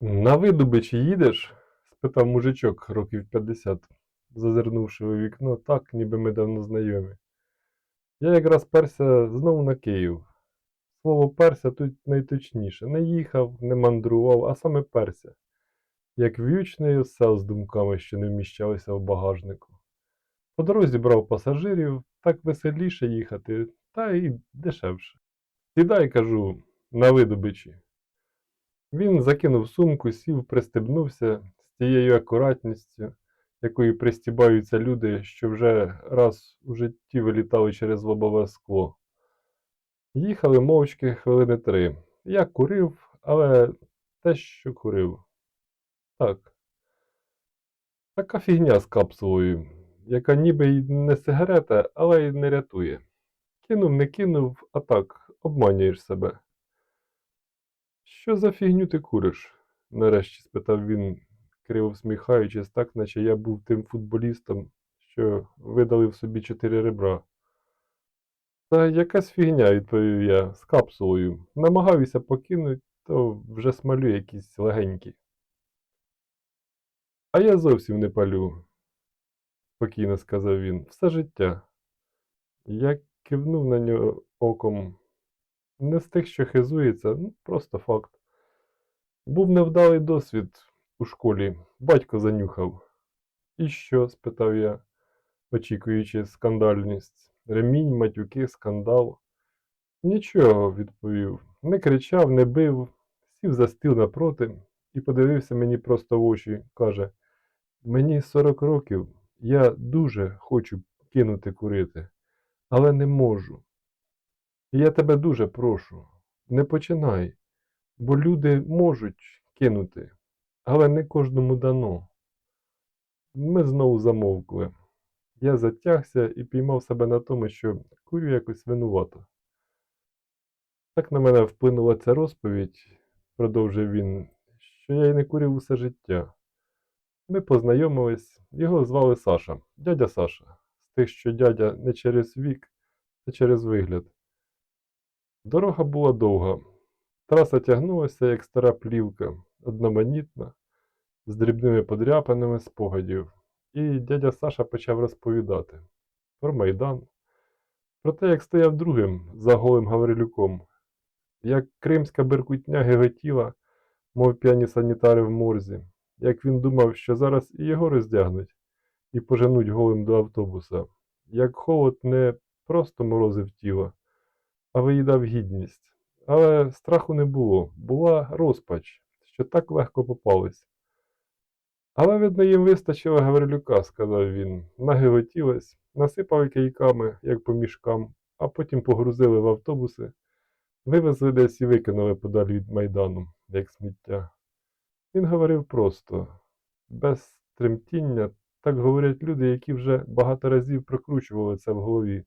На видобичі їдеш? спитав мужичок років 50, зазирнувши у вікно так, ніби ми давно знайомі. Я якраз перся знову на Київ. Слово перся тут найточніше. Не їхав, не мандрував, а саме перся. Як в'ючний осел з думками, що не вміщалися в багажнику. По дорозі брав пасажирів, так веселіше їхати, та й дешевше. Сідай, кажу, на видобичі. Він закинув сумку, сів, пристебнувся з тією акуратністю, якою пристібаються люди, що вже раз у житті вилітали через лобове скло. Їхали мовчки хвилини три. Я курив, але те, що курив. Так. Така фігня з капсулою, яка ніби й не сигарета, але й не рятує. Кинув, не кинув, а так, обманюєш себе. Що за фігню ти куриш? нарешті спитав він, криво всміхаючись, так, наче я був тим футболістом, що видалив собі чотири ребра. Та якась фігня, відповів я, з капсулою. Намагаюся покинути, то вже смалю якісь легенькі. А я зовсім не палю, спокійно сказав він, все життя. Я кивнув на нього оком. Не з тих, що хизується, ну, просто факт. Був невдалий досвід у школі, батько занюхав. І що? спитав я, очікуючи скандальність. Ремінь, матюки, скандал. Нічого, відповів. Не кричав, не бив, сів за стіл напроти і подивився мені просто в очі. Каже: Мені 40 років, я дуже хочу кинути курити, але не можу. Я тебе дуже прошу, не починай, бо люди можуть кинути, але не кожному дано. Ми знову замовкли. Я затягся і піймав себе на тому, що курю якось винувато. Так на мене вплинула ця розповідь, продовжив він, що я й не курив усе життя. Ми познайомились, його звали Саша, дядя Саша, з тих, що дядя не через вік, а через вигляд. Дорога була довга. Траса тягнулася, як стара плівка, одноманітна, з дрібними подряпинами спогадів. І дядя Саша почав розповідати про Майдан, про те, як стояв другим за голим Гаврилюком, як кримська беркутня геготіла, мов п'яні санітари в морзі, як він думав, що зараз і його роздягнуть і поженуть голим до автобуса, як холод не просто морозив тіло, а виїдав гідність. Але страху не було, була розпач, що так легко попались. Але, видно, їм вистачило Гаврилюка, сказав він, нагивотілись, насипали кийками, як по мішкам, а потім погрузили в автобуси, вивезли десь і викинули подалі від майдану, як сміття. Він говорив просто, без тремтіння, так говорять люди, які вже багато разів прокручували це в голові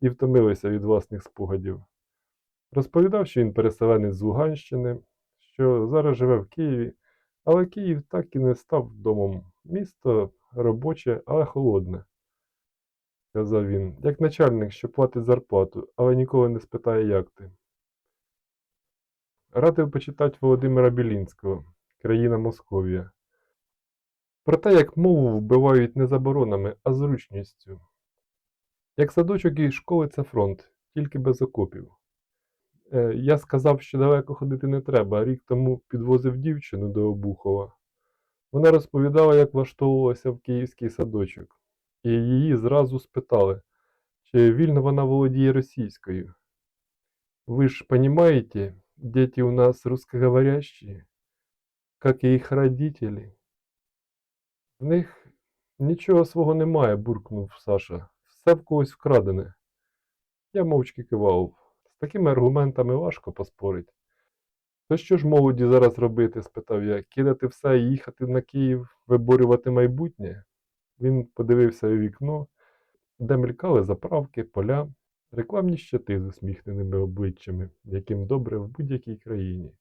і втомилися від власних спогадів. Розповідав, що він переселенець з Луганщини, що зараз живе в Києві, але Київ так і не став домом. Місто робоче, але холодне, сказав він, як начальник, що платить зарплату, але ніколи не спитає, як ти. Радив почитати Володимира Білінського Країна Московія. Про те, як мову вбивають не заборонами, а зручністю. Як садочок і школи це фронт, тільки без окопів. Е, я сказав, що далеко ходити не треба, рік тому підвозив дівчину до Обухова. Вона розповідала, як влаштовувалася в київський садочок, і її зразу спитали, чи вільно вона володіє російською. Ви ж понимаете, дети у нас русскоговорящие, как и их родители. В них нічого свого немає, буркнув Саша. Все в когось вкрадене. Я мовчки кивав. Такими аргументами важко поспорити. То що ж молоді зараз робити? спитав я. Кидати все і їхати на Київ, виборювати майбутнє? Він подивився у вікно, де мелькали заправки, поля, рекламні щити з усміхненими обличчями, яким добре в будь-якій країні.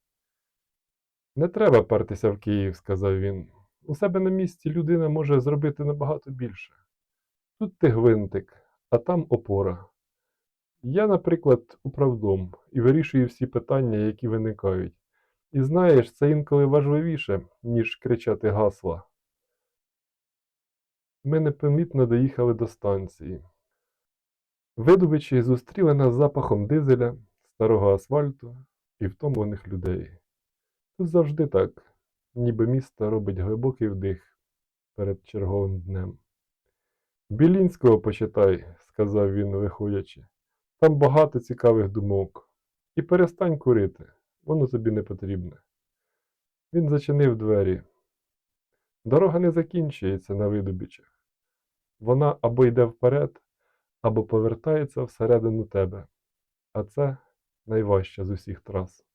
Не треба партися в Київ, сказав він. У себе на місці людина може зробити набагато більше. Тут ти гвинтик, а там опора. Я, наприклад, управдом і вирішую всі питання, які виникають. І знаєш, це інколи важливіше, ніж кричати гасла. Ми непомітно доїхали до станції. Видобичі зустріли нас запахом дизеля, старого асфальту і втомлених людей. Тут завжди так, ніби місто робить глибокий вдих перед черговим днем. Білінського почитай, сказав він, виходячи. Там багато цікавих думок. І перестань курити, воно тобі не потрібне. Він зачинив двері. Дорога не закінчується на видобичах. Вона або йде вперед, або повертається всередину тебе. А це найважча з усіх трас.